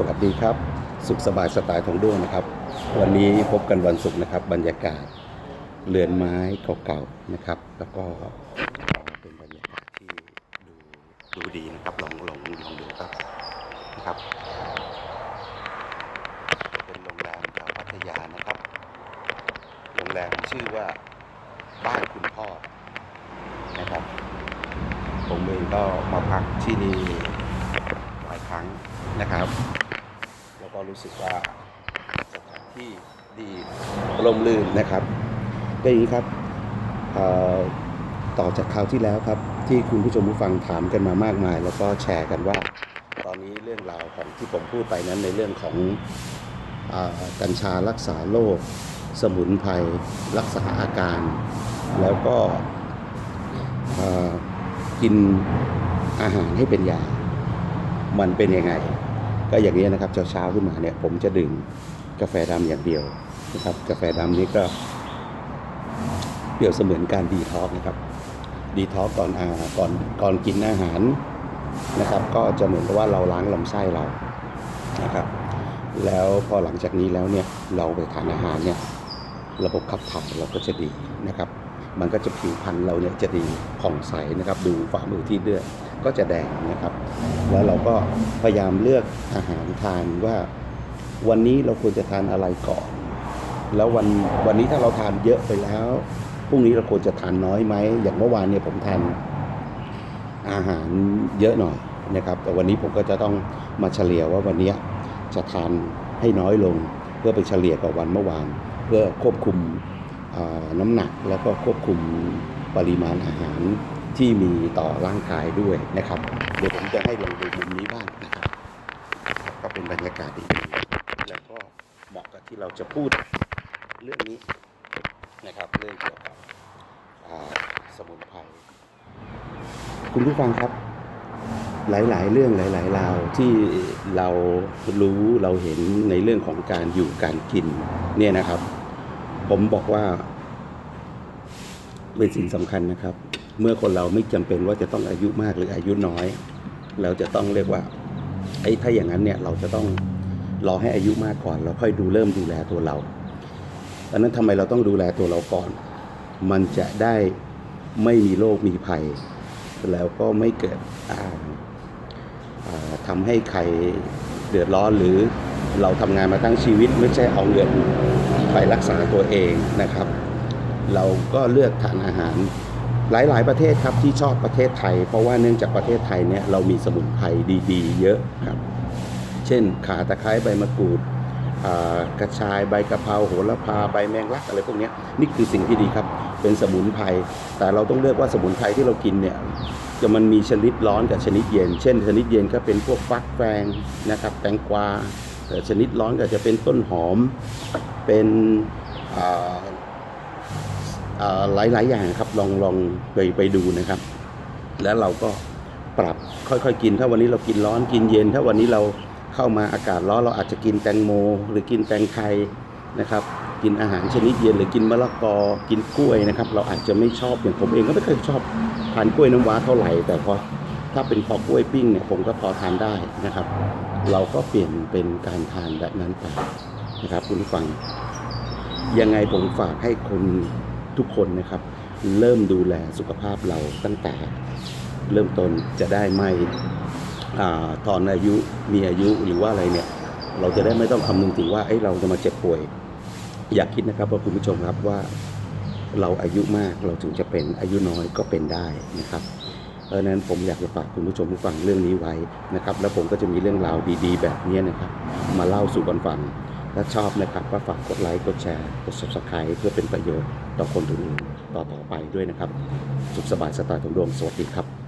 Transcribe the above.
สวัสดีครับ สุขสบายสไตล์ทองด้วงนะครับ วันนี้พบกันวันศุกร์นะครับ บรรยากาศเรือนไม้เก่าๆนะครับ แล้วก็เป็นบรรยากาศที่ดูดูดีนะครับลองลองลองดูครับนะครับเป็นโรงแรมแถวพัทยานะครับ โรงแรมชื่อว่าบ้านคุณพ่อนะครับผมเองก็มาพักที่นี่หลายครั้งนะครับ แล้วก็ รู้สึกว่าสถานที่ดีร่มรื่นนะครับ ก็อย่างนี้ครับต่อจากคราวที่แล้วครับ ที่คุณผู้ชมผู้ฟังถามกันมามากมาย แล้วก็แชร์กันว่า ตอนนี้เรื่องราวของที่ผมพูดไปนั้นในเรื่องของอกัญชารักษาโรคสมุนไพรรักษาอาการ แล้วก็กินอาหารให้เป็นยา มันเป็นยังไง ก็อย่างนี้นะครับเช้าๆขึ้นมาเนี่ย ผมจะดื่มกาแฟดำอย่างเดียวนะครับ กาแฟดำนี้ก็เปรียบเสมือนการดีท็อกนะครับดีท็อกก่อนอาก่อนก่อนกินอาหารนะครับ ก็จะเหมือนกับว่าเราล้างลำไส้เรานะครับ แล้วพอหลังจากนี้แล้วเนี่ยเราไปทานอาหารเนี่ยระบบขับถ่ายเราก็จะดีนะครับ มันก็จะผิวพรรณเราเนี่ยจะดีผ่องใสนะครับ ดูฝ่ามือที่เลือด ก็จะแดงนะครับ แล้วเราก็พยายามเลือกอาหารทานว่า วันนี้เราควรจะทานอะไรก่อน แล้ววันวันนี้ถ้าเราทานเยอะไปแล้วพรุ่งนี้เราควรจะทานน้อยไหมอย่างเมื่อวานเนี่ยผมทานอาหารเยอะหน่อยนะครับ แต่วันนี้ผมก็จะต้องมาเฉลี่ยว่าวันนี้จะทานให้น้อยลง เพื่อไปเฉลี่ยกับวันเมื่อวาน เพื่อควบคุมน้ำหนักแล้วก็ควบคุมปริมาณอาหาร ที่มีต่อร่างกายด้วยนะครับ เดี๋ยวผมจะให้ลองดูมุมนี้บ้างนะครับ ก็เป็นบรรยากาศดีๆแล้วก็เหมาะกับที่เราจะพูดเรื่องนี้นะครับเรื่องเกี่ยวกับอ่าสมุนไพรคุณผู้ฟังครับ หลายๆ เรื่องหลายๆราวที่เรารู้เราเห็นในเรื่องของการอยู่การกินเนี่ยนะครับ ผมบอกว่าเป็นสิ่งสำคัญนะครับ เมื่อคนเราไม่จำเป็นว่าจะต้องอายุมากหรืออายุน้อย เราจะต้องเรียกว่าไอ้ถ้าอย่างนั้นเนี่ยเราจะต้องรอให้อายุมากก่อนเราค่อยดูเริ่มดูแลตัวเราดังนั้นทำไมเราต้องดูแลตัวเราก่อน มันจะได้ไม่มีโรคมีภัย แล้วก็ไม่เกิดอ่าอ่าทำให้ใครเดือดร้อนหรือเราทำงานมาตั้งชีวิตไม่ใช่เอาเงินไปรักษาตัวเองนะครับ เราก็เลือกทานอาหาร หลายๆ ประเทศครับที่ชอบประเทศไทย เพราะว่าเนื่องจากประเทศไทยเนี่ยเรามีสมุนไพรดีๆ เยอะครับเช่นข่าตะไคร้ใบมะกรูดกระชายใบกะเพราโหระพาใบแมงลักอะไรพวกนี้นี่คือสิ่งที่ดีครับ เป็นสมุนไพรแต่เราต้องเลือกว่าสมุนไพรที่เรากินเนี่ยจะมันมีชนิดร้อนกับชนิดเย็น เช่น ชนิดเย็นก็เป็นพวกฟักแฟงนะครับแตงกวาแต่ชนิดร้อนก็จะเป็นต้นหอมเป็น หลายๆ อย่างครับลองลองไปไปดูนะครับ แล้วเราก็ปรับค่อยๆกิน ถ้าวันนี้เรากินร้อนกินเย็น ถ้าวันนี้เราเข้ามาอากาศร้อนเราอาจจะกินแตงโม หรือกินแตงไทยนะครับ กินอาหารชนิดเย็นหรือกินมะละกอกินกล้วยนะครับ เราอาจจะไม่ชอบอย่างผมเองก็ไม่เคยชอบทานกล้วยน้ำว้าเท่าไหร่ แต่พอถ้าเป็นพอกล้วยปิ้งเนี่ยผมก็พอทานได้นะครับ เราก็เปลี่ยนเป็นการทานแบบนั้นไปนะครับคุณฟังยังไงผมฝากให้คน ทุกคนนะครับ เริ่มดูแลสุขภาพเราตั้งแต่เริ่มต้นจะได้ไม่อตอนอายุมีอายุหรือว่าอะไรเนี่ยเราจะได้ไม่ต้องคำนึงถึงว่าเอ้เราจะมาเจ็บป่วย อยากคิดนะครับว่าคุณผู้ชมครับว่าเราอายุมากเราถึงจะเป็นอายุน้อยก็เป็นได้นะครับเพราะฉะนั้นผมอยากจะฝากคุณผู้ชมผู้ฟังเรื่องนี้ไว้นะครับ แล้วผมก็จะมีเรื่องราวดีๆ แบบนี้นะครับ มาเล่าสู่กันฟัง ถ้าชอบนะครับก็ฝากกดไลค์กดแชร์กด subscribe เพื่อเป็นประโยชน์ต่อคนอื่นต่อต่อไปด้วยนะครับ สุขสบายสไตล์ของดวงสวัสดีครับ